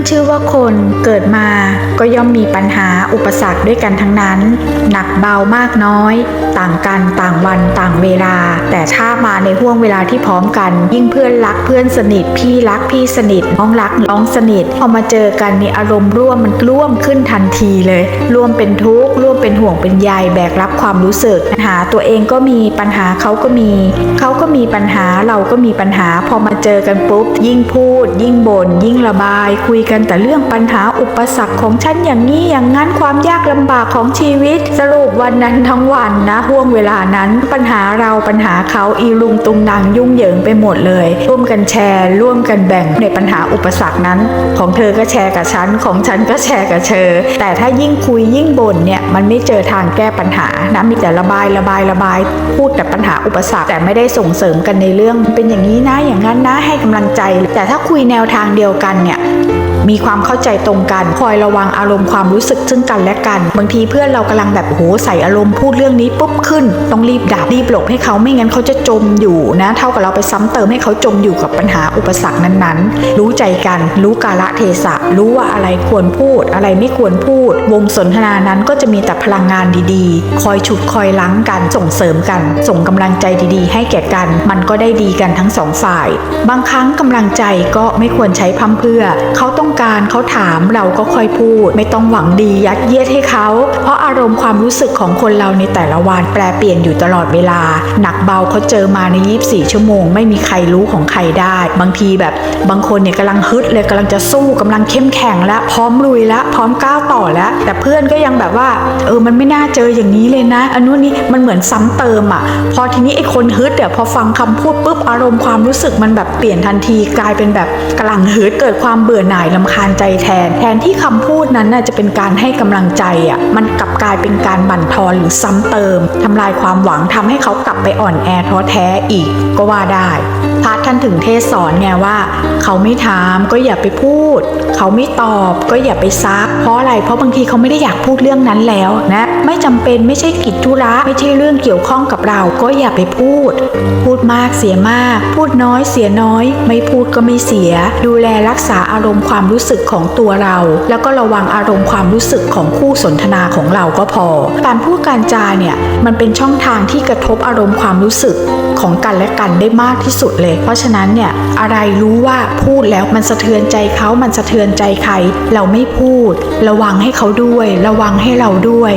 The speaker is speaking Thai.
นชื่อว่าคนเกิดมาก็ย่อมมีปัญหาอุปสรรคด้วยกันทั้งนั้น หนักเบามากน้อย ต่างกันต่างวันต่างเวลา แต่ถ้ามาในห่วงเวลาที่พร้อมกัน ยิ่งเพื่อนรักเพื่อนสนิท พี่รักพี่สนิทน้องรักน้องสนิทพอมาเจอกันในอารมณ์ร่วมมันร่วมขึ้นทันทีเลย ร่วมเป็นทุกข์ร่วมเป็นห่วงเป็นใยแบกรับความรู้สึกปัญหาตัวเองก็มีปัญหาเขาก็มีเขาก็มีปัญหาเราก็มีปัญหา พอมาเจอกันปุ๊บยิ่งพูด ยิ่งบน่นยิ่งระบายคุยกันแต่เรื่องปัญหาอุปสรรคของฉันอย่างนี้อย่างนั้นความยากลำบากของชีวิต สรุปวันนั้นทั้งวันนะห่วงเวลานั้นปัญหาเราปัญหาเขาอีลุงตุงนางยุ่งเหยิงไปหมดเลย ร่วมกันแชร์ ร่วมกันแบ่งในปัญหาอุปสรรคนั้น ของเธอก็แชร์กับฉันของฉันก็แชร์กับเธอแต่ถ้ายิ่งคุยยิ่งบ่นเนี่ยมันไม่เจอทางแก้ปัญหานะมีแต่ระบายระบายระบาย พูดแต่ปัญหาอุปสรรคแต่ไม่ได้ส่งเสริมกันในเรื่อง เป็นอย่างนี้นะอย่างนั้นนะให้กำลังใจ แต่ถ้าคุยแนวทางเดียวกันเนี่ย มีความเข้าใจตรงกัน คอยระวังอารมณ์ความรู้สึกซึ่งกันและกัน บางทีเพื่อนเรากำลังแบบโหใส่อารมณ์พูดเรื่องนี้ปุ๊บขึ้น ต้องรีบดับรีบหลบให้เขาไม่งั้นเขาจะจมอยู่นะ เท่ากับเราไปซ้ำเติมให้เขาจมอยู่กับปัญหาอุปสรรคนั้นๆ รู้ใจกัน รู้กาละเทศะ รู้ว่าอะไรควรพูด อะไรไม่ควรพูด วงสนทนานั้นก็จะมีแต่พลังงานดีๆ คอยฉุดคอยล้างกัน ส่งเสริมกัน ส่งกำลังใจดีๆ ให้แก่กัน มันก็ได้ดีกันทั้งสองฝ่าย บางครั้งกำลังใจก็ไม่ควรใช้พร่ำเพื่อ เขาต้องการเขาถามเราก็ค่อยพูด ไม่ต้องหวังดียัดเยียดให้เขา เพราะอารมณ์ความรู้สึกของคนเราในแต่ละวันแปรเปลี่ยนอยู่ตลอดเวลา หนักเบาเขาเจอมาใน 24 ชั่วโมง ไม่มีใครรู้ของใครได้ บางทีแบบบางคนเนี่ยกำลังฮึดเลยกำลังจะสู้กำลังเข้มแข็งแล้วพร้อมลุยแล้วพร้อมก้าวต่อแล้วแต่เพื่อนก็ยังแบบว่า เออมันไม่น่าเจออย่างนี้เลยนะ อันนู้นนี่มันเหมือนซ้ำเติมอะ พอทีนี้ไอ้คนฮึดเดี๋ยวพอฟังคำพูดปุ๊บอารมณ์ความรู้สึกมันแบบเปลี่ยนทันทีกลายเป็นแบบกำลังฮึดเกิดความเบื่อหน่ายลำคาญใจแทน แทนที่คำพูดนั้นน่ะจะเป็นการให้กำลังใจอะมันกลับกลายเป็นการบั่นทอนหรือซ้ำเติมทำลายความหวังทำให้เขากลับไปอ่อนแอท้อแท้อีกก็ว่าได้พระท่านถึงเทศสอนไงว่า เขาไม่ถามก็อย่าไปพูด เขาไม่ตอบก็อย่าไปซัก เพราะอะไรเพราะบางทีเขาไม่ได้อยากพูดเรื่องนั้นแล้วนะไม่จำเป็นไม่ใช่กิจธุระไม่ใช่เรื่องเกี่ยวข้องกับเรา ก็อย่าไปพูด พูดมากเสียมาก พูดน้อยเสียน้อย ไม่พูดก็ไม่เสีย ดูแลรักษาอารมณ์ความรู้รู้สึกของตัวเรา แล้วก็ระวังอารมณ์ความรู้สึกของคู่สนทนาของเราก็พอ การพูดการจาเนี่ยมันเป็นช่องทางที่กระทบอารมณ์ความรู้สึกของกันและกันได้มากที่สุดเลย เพราะฉะนั้นเนี่ยอะไรรู้ว่าพูดแล้วมันสะเทือนใจเขา มันสะเทือนใจใคร เราไม่พูด ระวังให้เขาด้วย ระวังให้เราด้วย